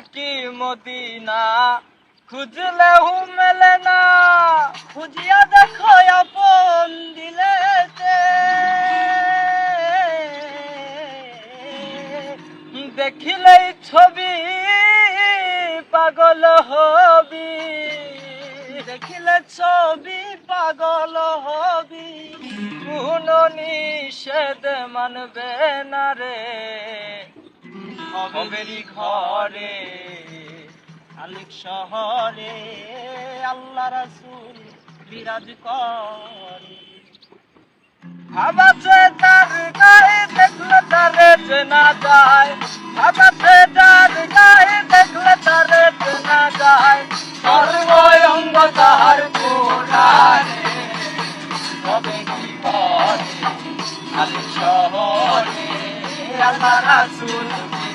কি মদিনা। খুঁজলেও মেলে না। খুঁজিয়া দেখো আপন দিলেতে দেখিলেই ছবি পাগল হবি। দেখিলে ছবি পাগল হবি। কোন নিষেধ মানবে না রে। হবেরি ঘরে আলিক শহরে আল্লাহ রাসূল বিরাজ করে। ভাবাতে তার গায়ে দেখলে তারে চেনা যায় ভাবাতে তার গায়ে দেখলে তারে চেনা যায় সর্বঙ্গ তাহার পুরারে হবে কি ঘরে আলিক শহরে আল্লাহ রাসূল করে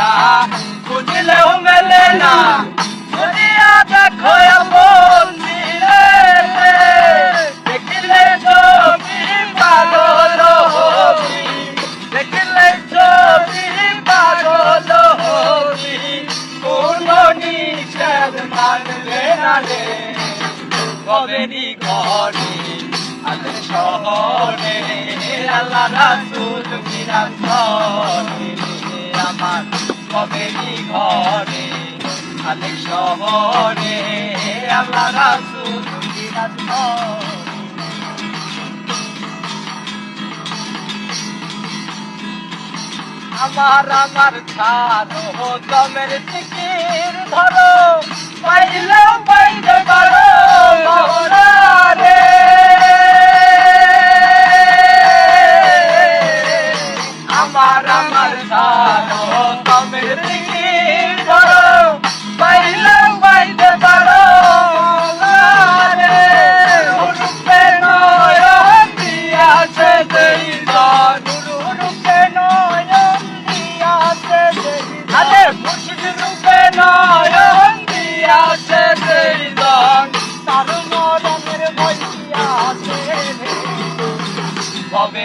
মদিনা খুঁজলেও মেলে না খুঁজিয়া দেখো আপন দিলে দেখিলে ছবি পাগল হবি দেখিলে ছবি পাগল হবি কোন নিষেধ মানবে না রে কবেরি ঘরে আলে শহরে আল্লাহ রাসূল বিরাজ কবেরি ঘরে আলে শহরে আল্লাহ রাসূল বিরাজ করে আমার আমার ছাড়ো দমের টিকির ধরো পাইলেও পাইতে পারো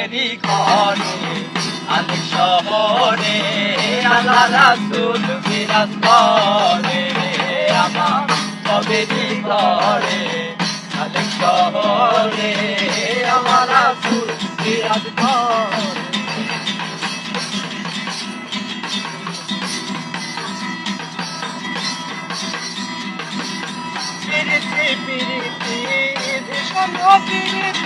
কবেরি ঘরে আলেক শহরে আল্লাহ রাসূল বিরাজ করে। আমার কবেরি ঘরে আলেক শহরে আমার রাসূল বিরাজ করে। পিরিতি পিরিতি ভীষণ পিরিতি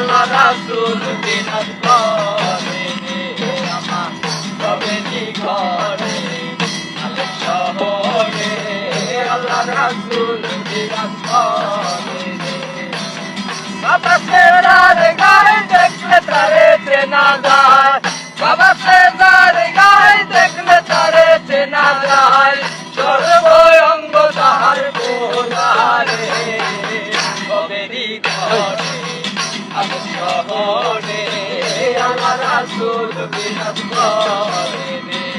আল্লাহ রাসূল বিরাজ করে। আমার কবেরি ঘরে আলেক শহরে আল্লাহ রাসূল বিরাজ করে বাবা সেরার গায়ে দেখলে তারে চেনা শহরে আমার রাসুল বিরাজ করে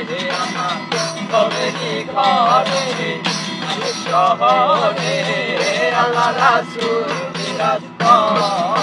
রে আমার কবেরি ঘরে শহরে আল্লাহ রাসূল বিরাজ করে